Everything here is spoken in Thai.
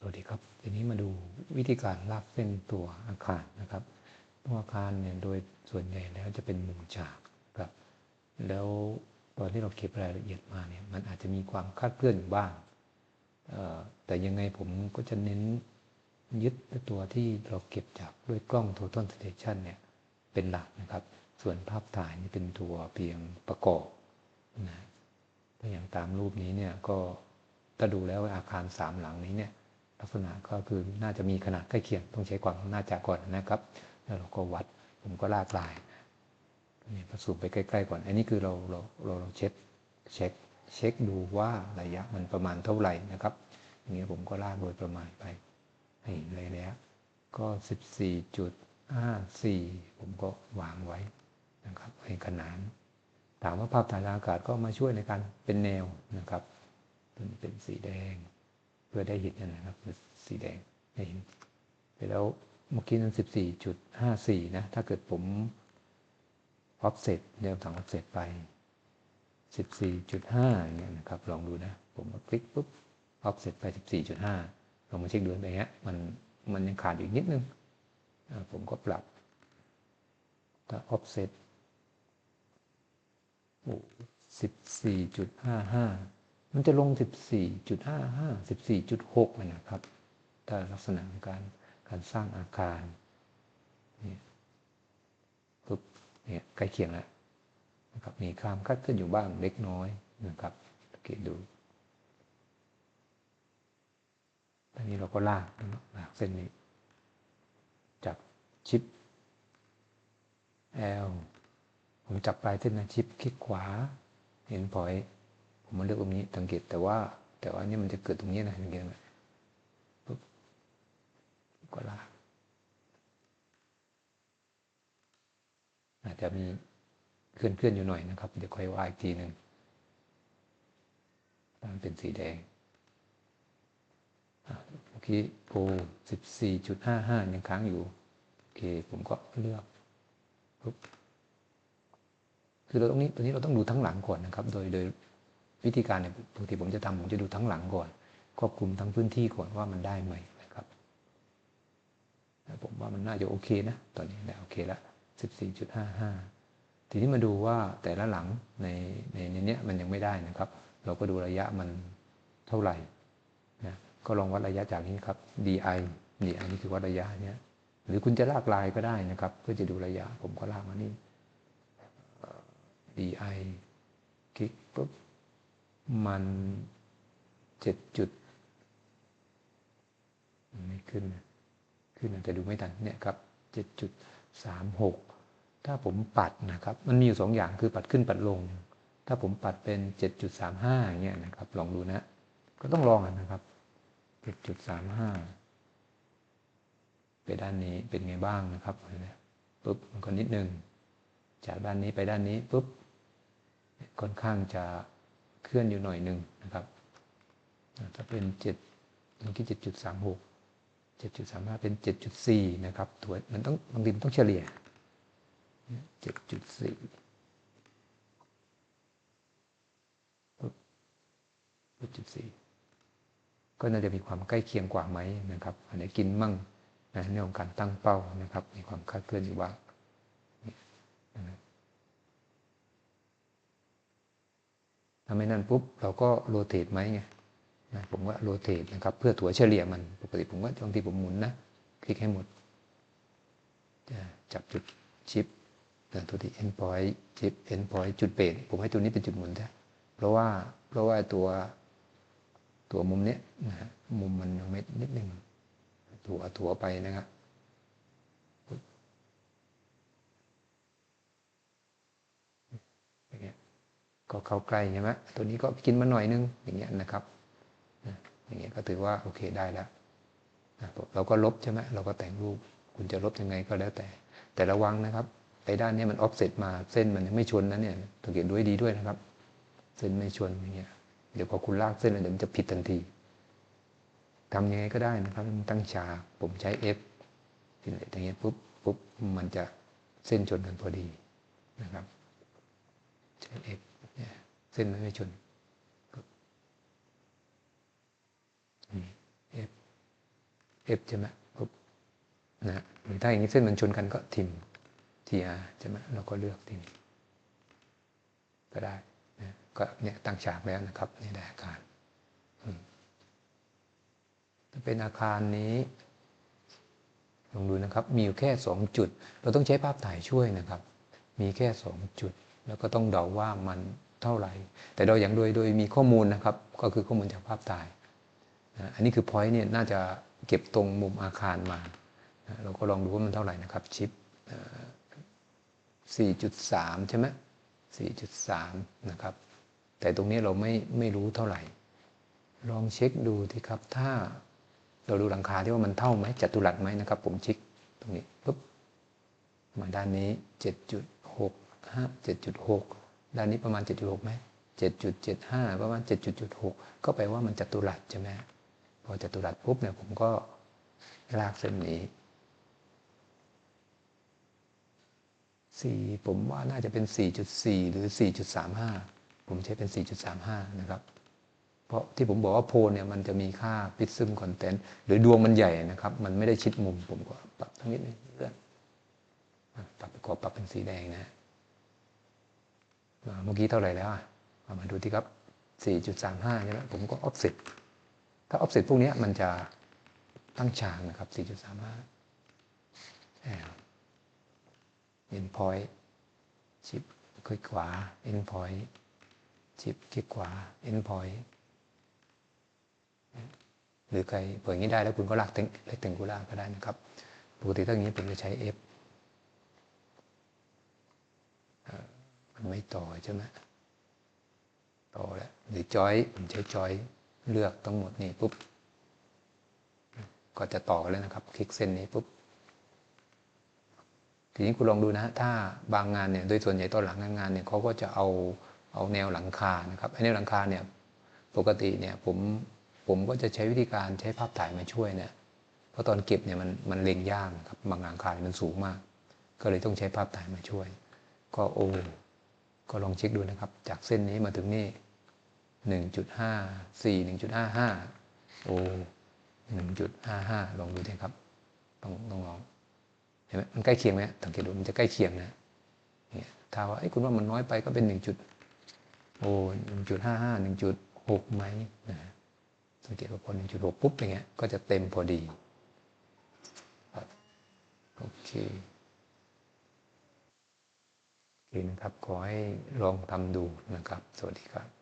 สวัสดีครับ ทีนี้มาดูวิธีการลากเส้นตัวอาคารนะครับ ตัวอาคารเนี่ยโดยส่วนใหญ่แล้วจะเป็นมุมฉากครับ แล้วตอนที่เราเก็บรายละเอียดมาเนี่ยมันอาจจะมีความคาดเคลื่อนอยู่บ้าง แต่ยังไงผมก็จะเน้นยึดตัวที่เราเก็บจากด้วยกล้อง Total Station เนี่ยเป็นหลักนะครับ ส่วนภาพถ่ายนี่เป็นตัวเพียงประกอบนะถ้าอย่างตามรูปนี้เนี่ยก็ถ้าดูแล้วอาคารสามหลังนี้เนี่ย ลักษณะก็คือน่าจะมีขนาดใกล้เคียงต้องใช้ความน่าจะก่อนนะครับ แล้วเราก็วัดผมก็ลากลายนี่ผสมไปใกล้ๆก่อน อันนี้คือเราเราเราเราเช็คเช็คเช็คดูว่าระยะมันประมาณเท่าไหร่นะครับอย่างนี้ผมก็ลากโดยประมาณไปให้เห็นเลยแล้วก็ 14.54 ผมก็วางไว้นะครับให้ขนานถามว่าภาพถ่ายอากาศก็มาช่วยในการเป็นแนวนะครับเป็นสีแดง เพื่อได้เห็นนะครับสีแดงได้เห็นไปแล้วเมื่อกี้นั้น 14.54 นะ ถ้าเกิดผม offset เดี๋ยวถัง offset ไป 14.5อย่างเงี้ยนะครับ ลองดูนะ ผมคลิกปุ๊บ offset ไป 14.5 ลองมาเช็คดูไปเงี้ยมันมันยังขาดอีกนิดนึง ผมก็ปรับถ้า offset โอ้14.55 มันจะลง 14.55 14.6นะครับ ถ้าลักษณะของการการสร้างอาคารเนี่ยปุ๊บเนี่ยใกล้เคียงแล้วนะครับ มีความคัดขึ้นอยู่บ้างเล็กน้อยนะครับสังเกตดูตอนนี้เราก็ลากลากเส้นนี้จับชิป L ผมจับปลายเส้นนะชิปคลิกขวา เห็นพอย ผมมาเลือกตรงนี้สังเกตแต่ว่า แต่ว่านี่มันจะเกิดตรงนี้นะสังเกตไหมปุ๊บก็ลากอาจจะมีเคลื่อนเคลื่อนอยู่หน่อยนะครับ เดี๋ยวค่อยว่าอีกทีหนึ่งมันเป็นสีแดงโอเคโปรสิบสี่จุดห้าห้ายังค้างอยู่ โอเค ผมก็เลือกปุ๊บคือเราตรงนี้ตัวนี้เราต้องดูทั้งหลังก่อนนะครับ โดยโดย วิธีการเนี่ยปกติผมจะทำผมจะดูทั้งหลังก่อน ควบคุมทั้งพื้นที่ก่อนว่ามันได้ไหมนะครับผมว่ามันน่าจะโอเคนะ ตอนนี้ได้โอเคแล้ว14.55 ทีนี้มาดูว่าแต่ละหลังในในในนี้ยมันยังไม่ได้นะครับ เราก็ดูระยะมันเท่าไหร่นะก็ลองวัดระยะจากนี้ครับ di di นี่คือวัดระยะเนี้ยหรือคุณจะลากลายก็ได้นะครับ เพื่อจะดูระยะผมก็ลากมานี่ di คลิกปุ๊บ มันเจ็ดจุดไม่ขึ้น ขึ้นแต่ดูไม่ทันเนี่ยครับเจ็ดจุดสามหกถ้าผมปัดนะครับ มันมีอยู่สองอย่างคือปัดขึ้นปัดลง ถ้าผมปัดเป็นเจ็ดจุดสามห้าอย่างเงี้ยนะครับ ลองดูนะ ก็ต้องลองนะครับเจ็ดจุดสามห้าไปด้านนี้เป็นไงบ้างนะครับปุ๊บมันก็นิดนึง จากด้านนี้ไปด้านนี้ปุ๊บ ค่อนข้างจะ เคลื่อนอยู่หน่อยหนึ่งนะครับถ้าเป็นเจ็ดเมื่อกี้เจ็ดจุดสามหกเจ็ดจุดสามห้าเป็นเจ็ดจุดสี่นะครับตัวมันต้องบางทีมันต้องเฉลี่ยเจ็ดจุดสี่เจ็ดจุดสี่ก็น่าจะมีความใกล้เคียงกว่าไหมนะครับ อันนี้กินมั่งนะในของการตั้งเป้านะครับ มีความคาดเคลื่อนอยู่บ้า ถ้าไม่นั่นปุ๊บเราก็โรเตทไหมไงนะผมว่าโรเตทนะครับ เพื่อถัวเฉลี่ยมันปกติผมว่าบางทีผมหมุนนะ คลิกให้หมดจะจับจุดชิปตัวที่ endpoint ชิป endpoint จุดเปลี่ยนผมให้ตัวนี้เป็นจุดหมุนแท้เพราะว่าเพราะว่าตัวตัวมุมเนี้ยนะมุมมันยังไม่นิดนึงถัวถัวไปนะครับ ก็เข้าใกล้ใช่ไหมตัวนี้ก็กินมาหน่อยนึงอย่างเงี้ยนะครับอย่างเงี้ยก็ถือว่าโอเคได้แล้วเราก็ลบใช่ไหมเราก็แต่งรูป คุณจะลบยังไงก็แล้วแต่ แต่ระวังนะครับไอ้ด้านนี้มันออฟเซตมาเส้นมันยังไม่ชนนะเนี่ยสังเกตด้วยดีด้วยนะครับ เส้นไม่ชนอย่างเงี้ยเดี๋ยวพอคุณลากเส้นเดี๋ยวมันจะผิดทันทีทำยังไงก็ได้นะครับตั้งฉากผมใช้ F อย่างเงี้ยปุ๊บปุ๊บมันจะเส้นชนกันพอดีนะครับใช้ F เส้นมันไม่ชน F F ใช่ไหมปุ๊บนะหรือถ้าอย่างนี้เส้นมันชนกันก็ทิม TR ใช่ไหมเราก็เลือกที่นี่ก็ได้นะก็เนี่ยตั้งฉากแล้วนะครับนี่ได้อาคารถ้าเป็นอาคารนี้ลองดูนะครับ มีอยู่แค่สองจุด เราต้องใช้ภาพถ่ายช่วยนะครับ มีแค่สองจุด แล้วก็ต้องเดาว่ามัน เท่าไหร่ แต่เราอย่างโดยโดยมีข้อมูลนะครับ ก็คือข้อมูลจากภาพถ่ายนะอันนี้คือพอยต์เนี่ยน่าจะเก็บตรงมุมอาคารมานะเราก็ลองดูว่ามันเท่าไหร่นะครับชิป 4.3 ใช่ไหม4.3 นะครับ แต่ตรงนี้เราไม่ไม่รู้เท่าไหร่ ลองเช็คดูที่ครับ ถ้าเราดูหลังคาที่ว่ามันเท่าไหมจัตุรัสไหมนะครับ ผมเช็คตรงนี้ปุ๊บมาด้านนี้ 7.6 5 7.6 ด้านนี้ประมาณ 7.6ไหม7.75 ประมาณ 7.6 ก็แปลว่ามันจัตุรัสใช่ไหมพอจัตุรัสปุ๊บเนี่ยผมก็ลากเส้นนี้4ผมว่าน่าจะเป็น 4.4 หรือ 4.35 ผมใช้เป็น 4.35 นะครับ เพราะที่ผมบอกว่าโพลเนี่ยมันจะมีค่าพิซซึมคอนเทนต์หรือดวงมันใหญ่นะครับ มันไม่ได้ชิดมุมผมก็ปรับทั้งนิดนึงเลื่อนปรับไปกดปรับเป็นสีแดงนะ เมื่อกี้เท่าไหร่แล้วอะมาดูที่ครับ 4.35ใช่ไหมผมก็ offset ถ้า offset พวกนี้มันจะตั้งฉากนะครับ 4.35 end point ชิปคลิกขวา end point ชิปคลิกขวา end point หรือใครเปิดงี้ได้แล้วคุณก็ลากเต็งเล็กเต็งกูล่าก็ได้นะครับปกติถ้าอย่างนี้ผมจะใช้ F มันไม่ต่อใช่ไหมต่อแล้วหรือจอยผมใช้จอยเลือกทั้งหมดนี่ปุ๊บ ก็จะต่อแล้วนะครับ คลิกเส้นนี้ปุ๊บ ทีนี้คุณลองดูนะ ถ้าบางงานเนี่ย โดยส่วนใหญ่ตอนหลังงานเนี่ยเขาก็จะเอาเอาแนวหลังคานะครับไอ้แนวหลังคาเนี่ย ปกติเนี่ยผมผมก็จะใช้วิธีการใช้ภาพถ่ายมาช่วยเนี่ย เพราะตอนเก็บเนี่ยมันมันเล็งยากครับ บางหลังคาเนี่ยมันสูงมาก ก็เลยต้องใช้ภาพถ่ายมาช่วย ก็โอ้ ก็ลองเช็คดูนะครับ จากเส้นนี้มาถึงนี่หนึ่งจุดห้าสี่หนึ่งจุดห้าห้าโอหนึ่งจุดห้าห้าลองดูดิครับต้องต้องลองเห็นไหมมันใกล้เคียงไหมสังเกตดูมันจะใกล้เคียงนะเนี่ยถ้าว่าไอ้คุณว่ามันน้อยไปก็เป็นหนึ่งจุดโอหนึ่งจุดห้าห้าหนึ่งจุดหกไหมนะสังเกตว่าพอหนึ่งจุดหกปุ๊บอย่างเงี้ยก็จะเต็มพอดีโอเค โอเคนะครับ ขอให้ลองทำดูนะครับ สวัสดีครับ